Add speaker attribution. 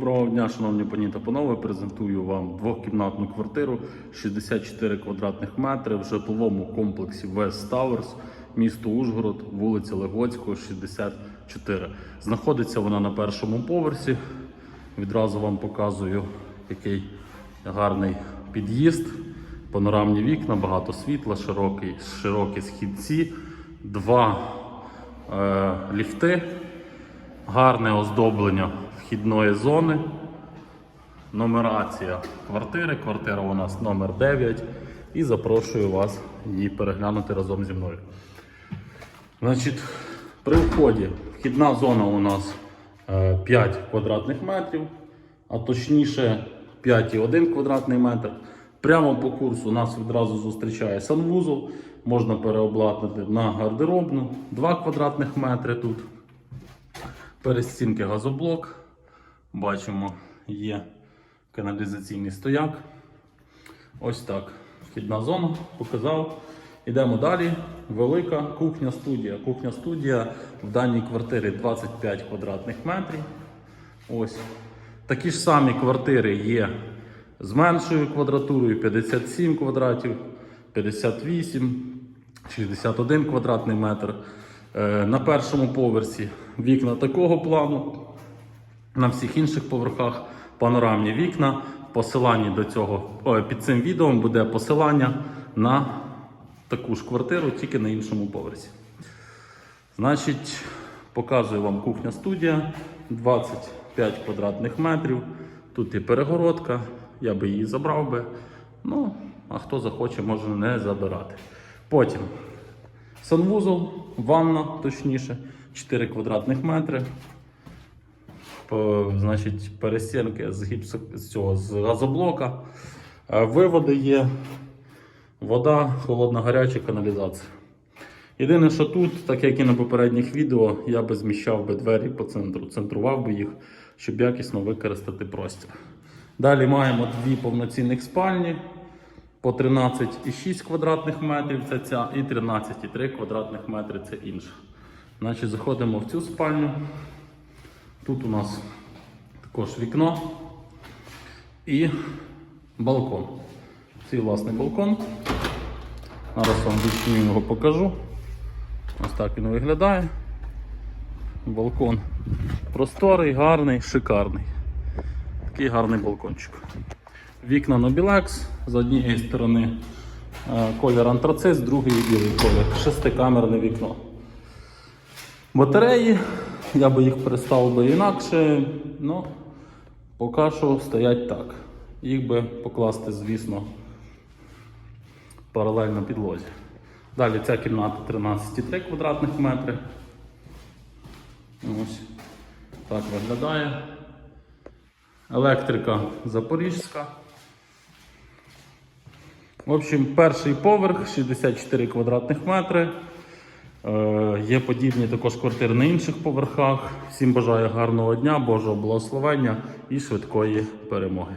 Speaker 1: Доброго дня, шановні пані та панове. Презентую вам двохкімнатну квартиру 64 квадратних метри в житловому комплексі West Towers, місто Ужгород, вулиця Легоцького, 64. Знаходиться вона на першому поверсі. Відразу вам показую, який гарний під'їзд, панорамні вікна, багато світла, широкий, широкі східці, два е, ліфти гарне оздоблення вхідної зони, нумерація квартири. Квартира у нас номер 9 і запрошую вас її переглянути разом зі мною. Значить, при вході вхідна зона у нас е, 5 квадратних метрів, а точніше 5,1 квадратний метр. Прямо по курсу нас відразу зустрічає санвузол. Можна переобладнати на гардеробну 2 квадратних метри тут. Перестінки газоблок. Бачимо, є каналізаційний стояк. Ось так. Вхідна зона, показав. Йдемо далі. Велика кухня студія. Кухня студія в даній квартирі 25 квадратних метрів. Ось. Такі ж самі квартири є з меншою квадратурою 57 квадратів, 58, 61 квадратний метр. Е, На першому поверсі вікна такого плану. На всіх інших поверхах панорамні вікна. В посиланні до цього під цим відео буде посилання на таку ж квартиру, тільки на іншому поверсі. Значить, показую вам кухня студія 25 квадратних метрів. Тут є перегородка, я би її забрав би. Ну, а хто захоче, може не забирати. Потім санвузол, ванна, точніше, 4 квадратних метри. По, значить, перестінки з гіпсо, з цього з газоблока. Е, Виводи є, вода, холодна, гаряча каналізація. Єдине, що тут, так як і на попередніх відео, я би зміщав би двері по центру, центрував би їх, щоб якісно використати простір. Далі маємо дві повноцінних спальні по 13,6 квадратних метрів це ця, і 13,3 квадратних метри це інша. Значить, заходимо в цю спальню. Тут у нас також вікно і балкон. Цей власний балкон. Зараз вам відчиню його покажу. Ось так він виглядає. Балкон просторий, гарний, шикарний. Такий гарний балкончик. Вікна Nobilex, з однієї сторони е, колір антрацит, з другої білий колір. Шестикамерне вікно. Батареї, я би їх переставив би інакше, ну поки що стоять так. Їх би покласти, звісно, паралельно підлозі. Далі ця кімната 13,3 квадратних метри. Ось так виглядає. Електрика Запорізька. В общем, перший поверх 64 квадратних метри. Е, Є подібні також квартири на інших поверхах. Всім бажаю гарного дня, Божого благословення і швидкої перемоги.